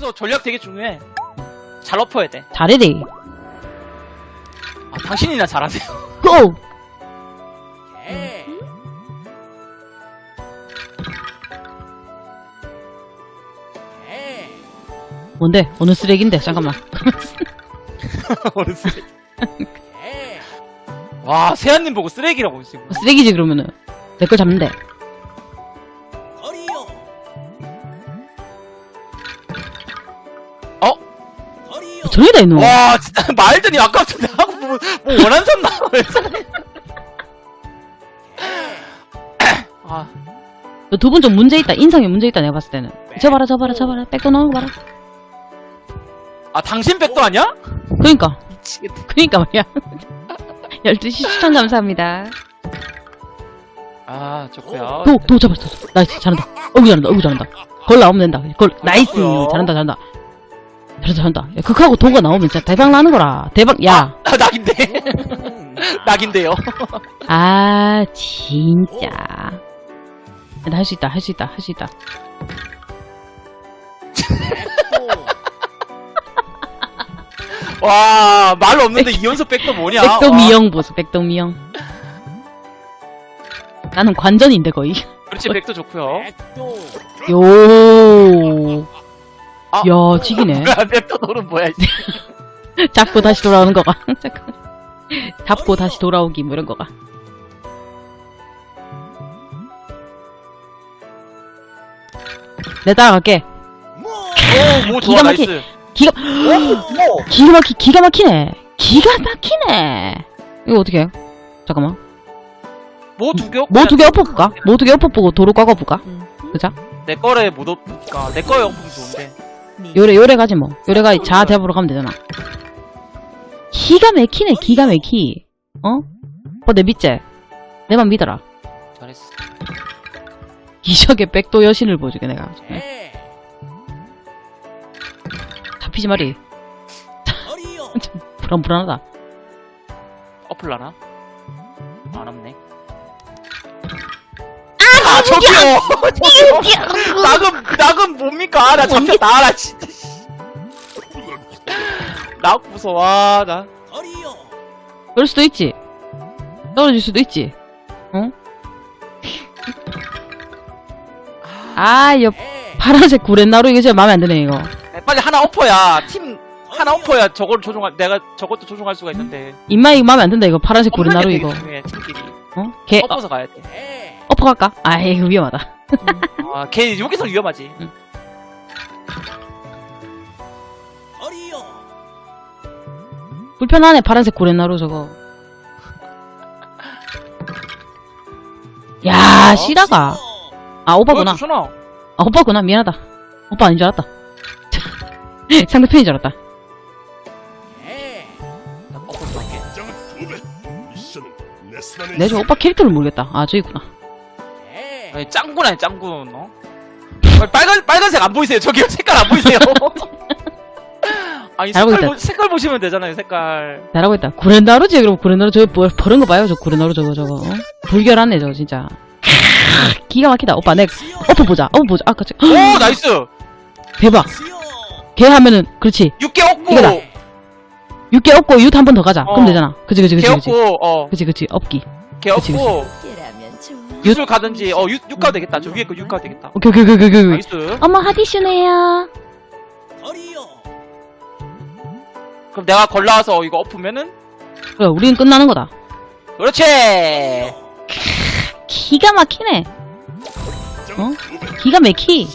여기서 전략 되게 중요해. 잘 엎어야 돼. 잘해래. 아, 당신이나 잘하세요. 고! 뭔데? 어느 쓰레기인데? 잠깐만. 어느 쓰레기. 와, 세안님 보고 쓰레기라고 지금. 쓰레기지 그러면은. 내 걸 잡는데. 저기 다 있노. 와, 진짜 말더니 아까부터 하고 뭐, 뭐 원한선 나와서. 아, 두 분 좀 문제 있다. 인성에 문제 있다. 내가 봤을 때는. 저 봐라, 저 봐라, 저 봐라. 백도 나오는 거 봐라. 아, 당신 백도 아니야? 그러니까. 미치겠다. 그러니까 말이야. 12시 추천 감사합니다. 아, 좋고요. 도, 도 잡았어. 나이스. 잘한다. 어구 잘한다. 어구 잘한다. 걸 나오면 된다. 걸, 나이스. 좋고요. 잘한다, 잘한다. 잘한다, 잘한다. 야, 극하고 도가 나오면 진짜 대박 나는 거라. 대박, 야. 아, 낙인데. 낙인데요. 아, 진짜. 나 할 수 있다, 할 수 있다, 할 수 있다. 와, 말 없는데 이연속 백도 뭐냐? 백도 와, 미영 보소, 백도 미영. 나는 관전인데, 거의. 그렇지, 백도 좋고요. 요. 아. 야, 지기네. 뭐야, 노는 뭐야, 이제. 잡고 다시 돌아오는 거가. 잠깐. 잡고 다시 돌아오기, 뭐 이런 거가. 내 따라갈게. 오, 뭐 좋아, 기가 막히- 나이스. 기가, 오, 뭐. 기가 막히, 기가 막히네. 기가 막히네. 이거 어떻게 해? 잠깐만. 뭐두 개? 뭐 두 개 엎어볼까? 뭐 두 개 엎어보고 도로 꽉아볼까? 그자? 내 거래 못 엎으니까. 내 거에 엎으면 좋은데. 요래, 요래 가지 뭐. 요래 가 자아 대보러 가면 되잖아. 기가 막히네, 기가 막히. 어? 어, 내 믿지? 내맘 믿어라. 잘했어. 기적의 백도 여신을 보여주게, 내가. 잡히지 말이. 좀 불안 불안하다. 엎을라나? 안 엎네. 아, 저기요! 저기요! 낙은, 낙은 뭡니까? 나 잡혔다, 나 진짜. 낙 무서워, 아, 나. 그럴 수도 있지. 떨어질 수도 있지. 어? 아, 여 파란색 구렛나루 이거 진짜 마음에 안 드네, 이거. 빨리 하나 엎어야, 팀, 하나 엎어야 저걸 조종할, 내가 저것도 조종할 수가 있는데. 입맛 이거 마음에 안 든다, 이거. 파란색 구렛나루 이거. 중요해, 팀끼리. 어? 개, 어, 엎어서 가야 돼. 엎어 갈까? 아, 이거 위험하다. 아, 걔 여기서 위험하지. 불편하네, 파란색 구렛나루 저거. 야, 시라가. 아, 오빠구나. 아, 오빠구나. 미안하다. 오빠 아닌 줄 알았다. 상대편인 줄 알았다. 나 엎어서 갈게. 내가 저 오빠 캐릭터를 모르겠다. 아, 저기구나. 아니, 짱군 아니 짱군, 어? 빨간, 빨간색 안 보이세요? 저기요, 색깔 안 보이세요? 아니, 색깔, 있다. 보, 색깔 보시면 되잖아요, 색깔. 잘하고 있다. 구렛나루지, 그럼 구렛나루 저거 뭐, 버는 거 봐요, 저 구렛나루 저거, 저거. 어? 불결하네, 저거, 진짜. 기가 막히다. 오빠, 내, 엎어 보자. 엎어 보자. 아까 저, 오, 나이스! 대박. 개 하면은, 그렇지. 육개 없고, 이거다. 6개 엎고 윷 한 번 더 가자. 어. 그럼 되잖아. 그치, 그치, 개 그치, 그치. 없고, 어, 그치, 그치. 엎기. 개 그치, 없고, 유술 가든지, 어, 유, 육 가도 되겠다. 저 위에 거육 가도 되겠다. 오케이, 오케이, 오케이, 오케이. 오케이. 나이스. 어머, 하디슈네요. 그럼 내가 걸러와서 이거 엎으면은, 그래, 우리는 끝나는 거다. 그렇지! 기가 막히네. 어? 기가 막히.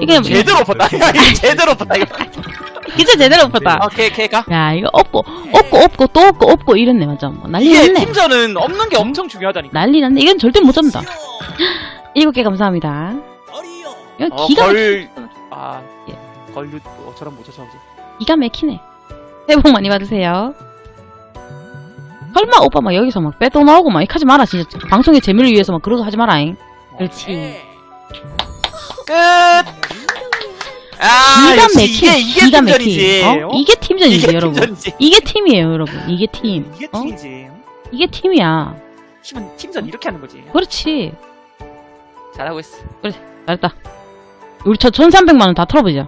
이게 제대로 엎었다. 야, 이거 제대로 엎었다, 이거. 진짜 제대로 엎었다. 아, 걔, 걔가. 야, 이거 엎고, 엎고, 엎고, 또 엎고, 엎고, 이랬네, 완전. 뭐, 난리 이게 났네. 팀전은 엎는 게 엄청 중요하다니까. 난리 났네. 이건 절대 못 잡는다. 일곱 개 감사합니다. 이건 어, 기가, 막, 걸, 아, 예. 걸류, 어, 저런 못 찾아오지. 기가 막히네. 새해 복 많이 받으세요. 설마 오빠 막 여기서 막 빼도 나오고 막 이렇게 하지 마라, 진짜. 방송의 재미를 위해서 막거 하지 마라잉. 그렇지. 끝! 아, 기가 역시 막히. 이게, 이게 기가 팀전이지. 막히. 어? 이게 팀전이지, 이게 여러분. 팀전이지. 이게 팀이에요, 여러분. 이게 팀. 이게 어? 팀이지. 이게 팀이야. 팀은 팀전 이렇게 하는 거지. 그렇지. 잘하고 있어. 잘했다. 우리 저 1300만원 다 털어보자